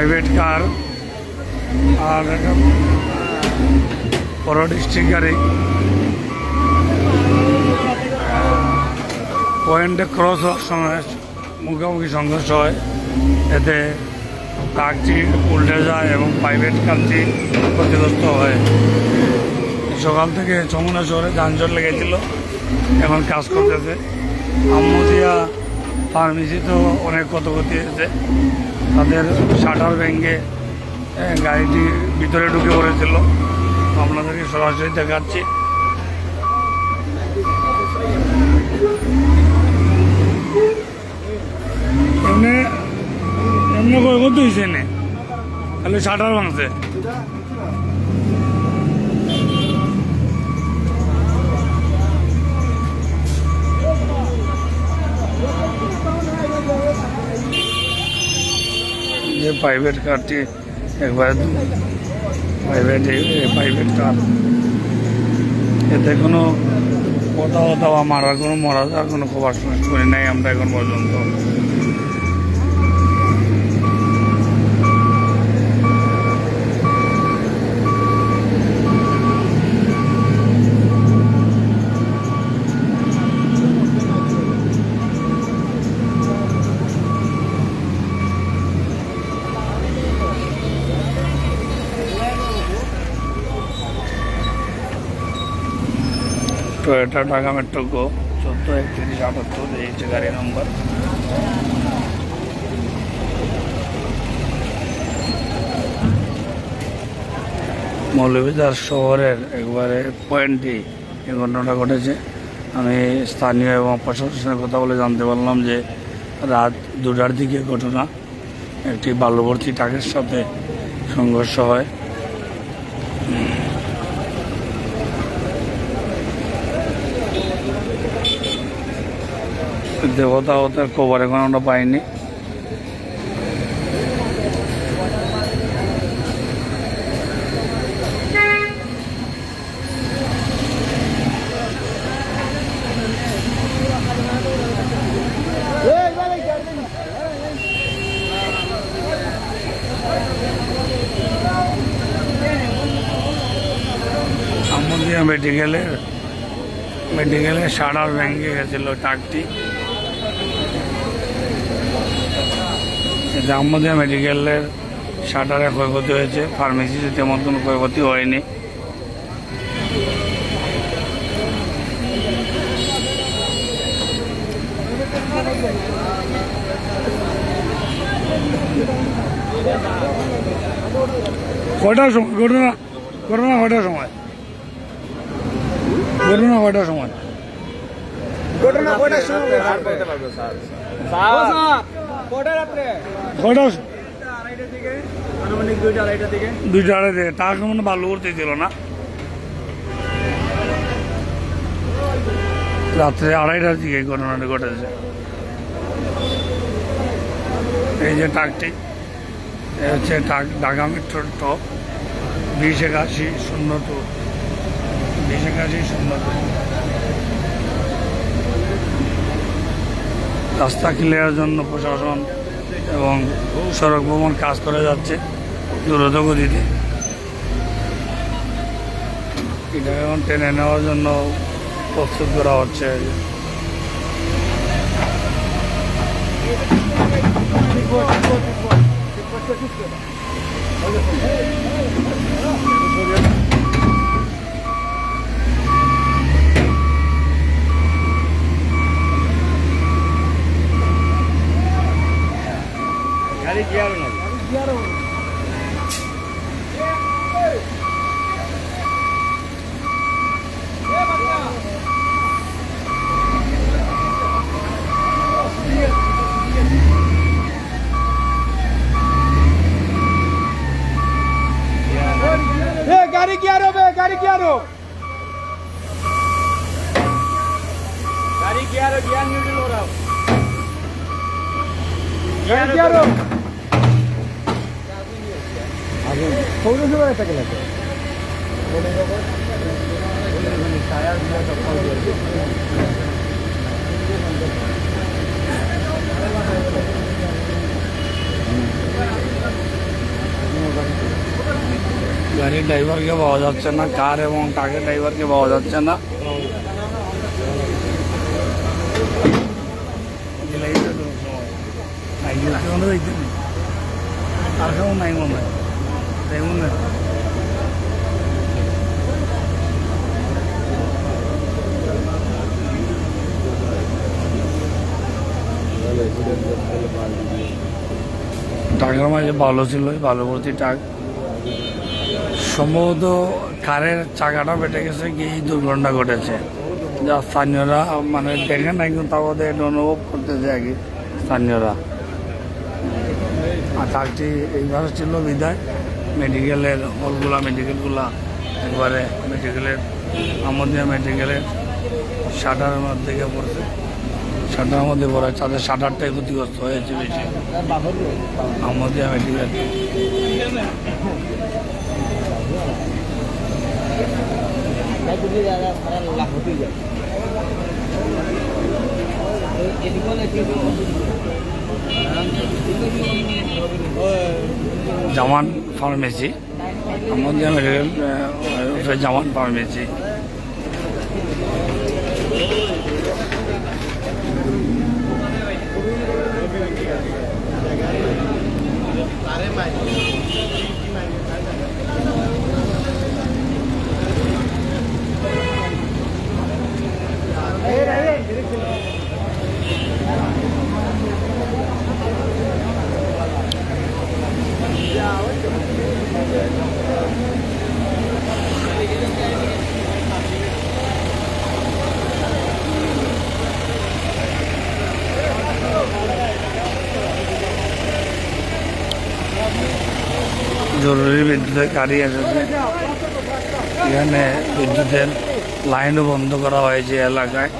Private car আর একটা বড় district গাড়ি। পয়েন্টে ক্রস হওয়ার সময় মুখোমুখি সংঘর্ষ হয়। এতে ট্রাকটি উল্টে যায় এবং প্রাইভেট কারটি ক্ষতিগ্রস্ত হয়। সকাল থেকে চমুনা শহরে যানজট লেগেছিল। এখন কাজ করতেছে। আম্মদিয়া ফার্মেসি তো অনেক ক্ষতক্ষতি হয়েছে। তাদের শাটার ভেঙে গাড়িটি ভিতরে ঢুকে পড়েছিল। আপনাদেরকে সরাসরি দেখাচ্ছি। এমনি এমনি কত হয়েছে এনে। খালি শাটার ভাঙছে। যে প্রাইভেট কারটি একবার প্রাইভেট প্রাইভেট কার এতে কোনো কথা কথা বা মারার কোনো মরা যাওয়ার কোনো খবর শুনি নাই আমরা এখন পর্যন্ত টয়োটা ঢাকা মেট্রো গো চোদ্দ একত্রিশ আটাত্তর, এই হচ্ছে গাড়ি নম্বর মৌলভীবাজার শহরের একবারে পয়েন্টে এই ঘটনাটা ঘটেছে। আমি স্থানীয় এবং প্রশাসনের কথা বলে জানতে পারলাম যে রাত দুটার দিকে ঘটনা। একটি বাল্যবর্তী ট্রাকের সাথে সংঘর্ষ হয়। দেবতা হতার খবর এখন আমরা পাইনি। মেডিকেলের মেডিকেলে সাড়ার ভেঙে গেছিল ট্রাকটি আমাদের মেডিকেলের শাটারে ক্ষয়ক্ষতি হয়েছে ফার্মেসিতে তেমন কোনো ক্ষয়ক্ষতি হয়নি। কয়টার সময়? ঘটনা ঘটনা কয়টার সময়? ঘটনা কয়টার সময়? ঘটনা কয়টার সময়? আনুমানিক দুইটা। টাকা মানে ভালো করতে ছিল না। রাত্রে আড়াইটার দিকে ঘটনাটি ঘটেছে। এই যে ট্রাকটি হচ্ছে ট্রাক ঢাকা মেট্রোর টপ। বিশ একাশি শূন্য টু বিশ একাশি শূন্য টু রাস্তা ক্লিয়ারের জন্য প্রশাসন এবং সড়ক ভ্রমণ কাজ করে যাচ্ছে দ্রুত গতিতে। এটা এখন টেনে নেওয়ার জন্য প্রস্তুত করা হচ্ছে গিয়ার নাই এ, গাড়ি কি আর হবে গাড়ি কি আর হবে? গাড়ি গিয়ার গিয়ার নিউট্রাল ওরাও গাড়ি কি আর হবে? পৌরসভার একটা গেলে তো। গাড়ির ড্রাইভারকে পাওয়া যাচ্ছে না কার এবং ট্রাকের ড্রাইভারকে পাওয়া যাচ্ছে না আর কেমন নাই মনে হয় তাই মনে হয় টাকার মাঝে ভালো ছিল, ভালো ভর্তি টাক সম্ভবত কারের চাকাটা বেটে গেছে, গিয়ে দুর্ঘটনা ঘটেছে। যা স্থানীয়রা মানে দেখে না কিন্তু ওদের এটা অনুভব করতেছে আর কি, স্থানীয়রা। আর ট্রাকটি এইভাবে ছিল বিদায়। মেডিকেলের হলগুলা মেডিকেলগুলা একবারে মেডিকেলের আমদিয়া মেডিকেলের শাটারের মধ্যে পড়ছে। শাটারের মধ্যে পড়ে তাদের শাটারটাই ক্ষতিগ্রস্ত হয়েছে বেশি। আমদিয়া মেডিকেল জামান ফার্মেসি। আমাদের জামান ফার্মেসি। জরুরি বিদ্যুতের গাড়ি এসেছে এখানে বিদ্যুতের লাইনও বন্ধ করা হয়েছে এলাকায়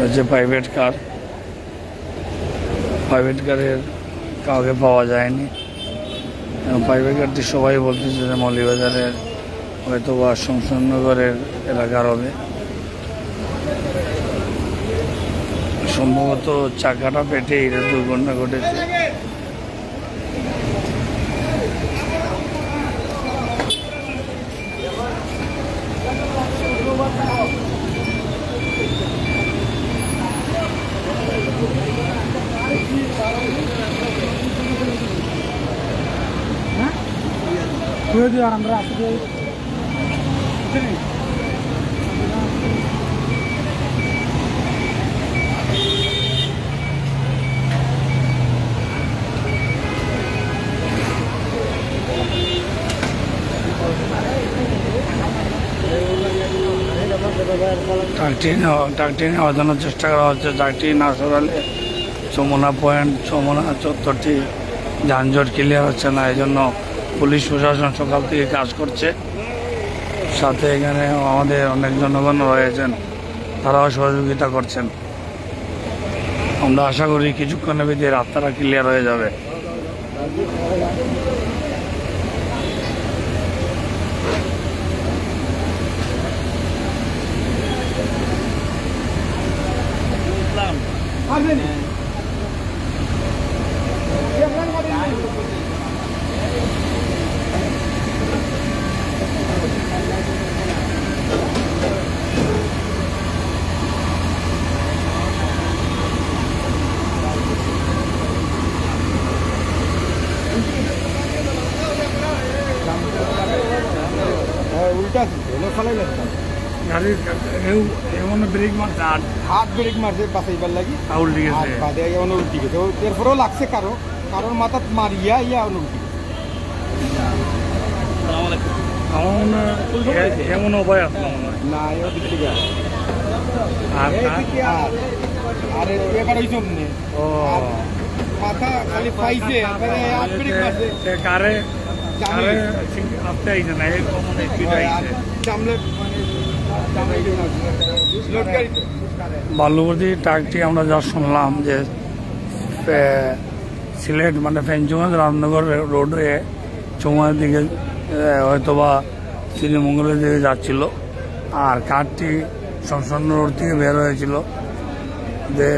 হচ্ছে প্রাইভেট কার প্রাইভেট কারের কাউকে পাওয়া যায়নি। এবং সবাই বলতেছে যে মৌলিবাজারের হয়তো বা শমশাননগরের এলাকার হবে। সম্ভবত চাকাটা পেটে এটা দুর্ঘটনা ঘটেছে। আমরা ট্রাকটি চেষ্টা করা হচ্ছে। ট্রাকটি না সরালে চমনা পয়েন্ট চমনা চত্বরটি যানজট ক্লিয়ার হচ্ছে না এই জন্য পুলিশ প্রশাসন সকাল থেকে কাজ করছে। সাথে এখানে আমাদের অনেক জনগণ রয়েছেন, তারাও সহযোগিতা করছেন। আমরা আশা করি কিছুক্ষণের ভিতরে রাস্তাটা ক্লিয়ার হয়ে যাবে। উল্টা ব্রেক হাত ব্রেক মারছে? বাঁচাইবার লাগি। আউল ঠিক আছে বাদে গেছে এরপরেও লাগছে কারও। কারোর মাথাত মারিয়া ইয়া এ- এমন উপায় হয়। না আর এবার ওই জন্যে। ও। মাথা খালি পাইছে। এবারে হাত ব্রেক মারছে? কারে কারে গেছে। আসতে না এই স্পিড আইছে জামলে জামলে লোড গাড়ি তো বালুবতী ট্রাকটি আমরা যা শুনলাম যে সিলেট মানে ফেঞ্চুগঞ্জ রামনগর রোড চৌমার দিকে হয়তোবা শ্রীমঙ্গলের দিকে যাচ্ছিল। আর কারটি সংসন্ন রোড থেকে বের হয়েছিল। যে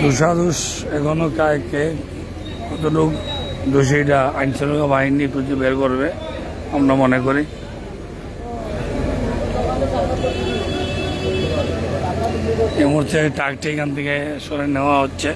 দুষাদুষ এখনও কায়কে কতটুকু দোষীরা আইনশৃঙ্খলা বাহিনী খুঁজে বের করবে, আমরা মনে করি। এই মুহূর্তে ট্রাকটি এখান থেকে সরে নেওয়া হচ্ছে।